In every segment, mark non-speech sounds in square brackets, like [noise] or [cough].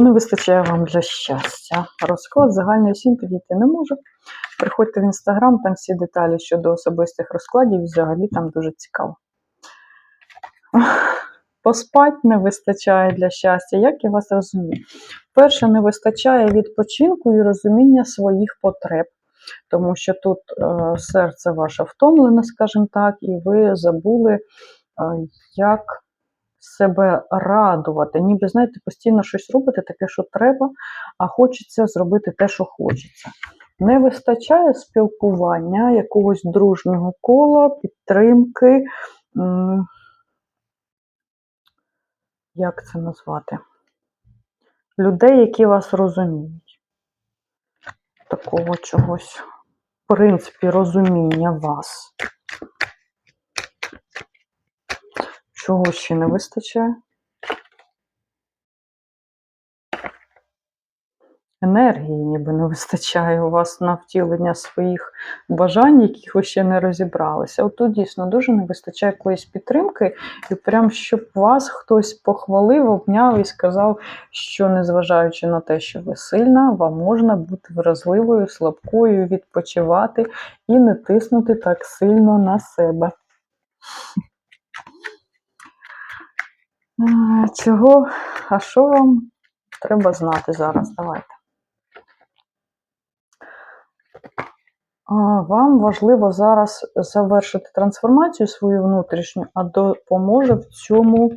Не вистачає вам для щастя. Розклад загальної сім підійти не може. Приходьте в інстаграм, там всі деталі щодо особистих розкладів, взагалі там дуже цікаво. Поспать не вистачає для щастя, як я вас розумію. Перше, не вистачає відпочинку і розуміння своїх потреб, тому що тут е, серце ваше втомлене, скажімо так, і ви забули, е, як себе радувати. Ніби, знаєте, постійно щось робите, таке, що треба, а хочеться зробити те, що хочеться. Не вистачає спілкування, якогось дружнього кола, підтримки. Як це назвати? Людей, які вас розуміють. Такого чогось, в принципі, розуміння вас. Чого ще не вистачає? Енергії ніби не вистачає у вас на втілення своїх бажань, яких ви ще не розібралися. От тут дійсно дуже не вистачає якоїсь підтримки, і прям щоб вас хтось похвалив, обняв і сказав, що незважаючи на те, що ви сильна, вам можна бути вразливою, слабкою, відпочивати і не тиснути так сильно на себе. А, Чого? А що вам треба знати зараз? Давайте. Вам важливо зараз завершити трансформацію свою внутрішню, а допоможе в цьому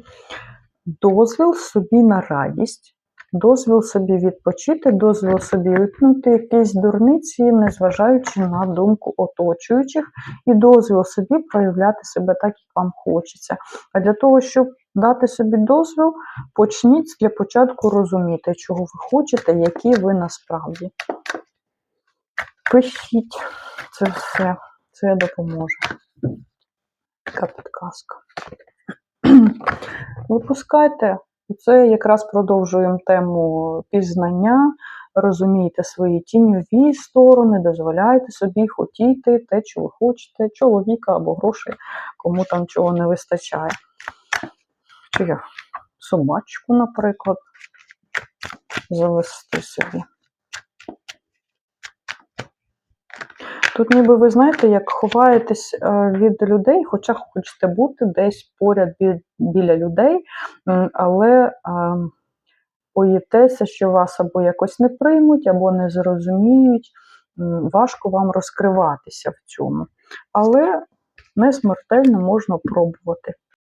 дозвіл собі на радість, дозвіл собі відпочити, дозвіл собі викнути якісь дурниці, незважаючи на думку оточуючих, і дозвіл собі проявляти себе так, як вам хочеться. А для того, щоб дати собі дозвіл, почніть для початку розуміти, чого ви хочете, які ви насправді. Пишіть це все, це допоможе. Така підказка. [clears throat] Випускайте. Це якраз продовжуємо тему пізнання. Розумійте свої тіньові сторони, дозволяйте собі хотіти те, що ви хочете, чоловіка або грошей, кому там чого не вистачає. Чи я собачку, наприклад, завести собі. Тут ніби ви знаєте, як ховаєтесь е, від людей, хоча хочете бути десь поряд біля людей, але боїтеся, що вас або якось не приймуть, або не зрозуміють. Важко вам розкриватися в цьому. Але не смертельно можна пробувати.